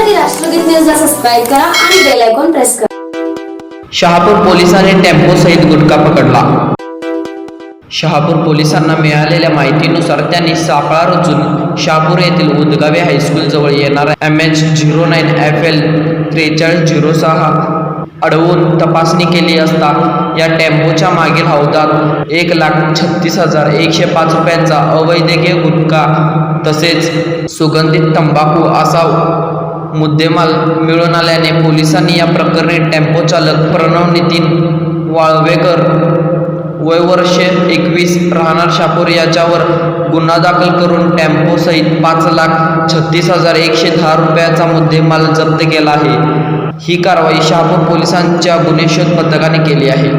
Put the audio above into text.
पाहण्यासाठी राष्ट्रगीत न्यूजला सबस्क्राईब करा आणि बेल आयकॉन प्रेस करा. शहापूर पोलिसांनी टेम्पो सहित गुटखा पकडला. शहापूर पोलिसांना मिळालेल्या माहितीनुसार त्यांनी सापळा रचून शहापूर येथील उदगावे हायस्कूल जवळ येणारा M H zero nine F L त्रेचाळीस झिरो सहा अडवून तपासणी केली असता या टेम्पोच्या मागील हौदात एक लाख छत्तीस हजार एकशे पाच रुपयांचा अवैधकीय गुटखा तसेच सुगंधित तंबाखू असा मुद्देमाल मिळून आल्याने पोलिसांनी या प्रकरणी टेम्पो चालक प्रणव नितीन वाळवेकर वय वर्ष एकवीस राहणार शापूर याच्यावर गुन्हा दाखल करून टेम्पो सहित पाच लाख छत्तीस हजार एकशे दहा रुपयाचा मुद्देमाल जप्त केला आहे. ही कारवाई शहापूर पोलिसांच्या गुन्हे शोध पथकाने केली आहे.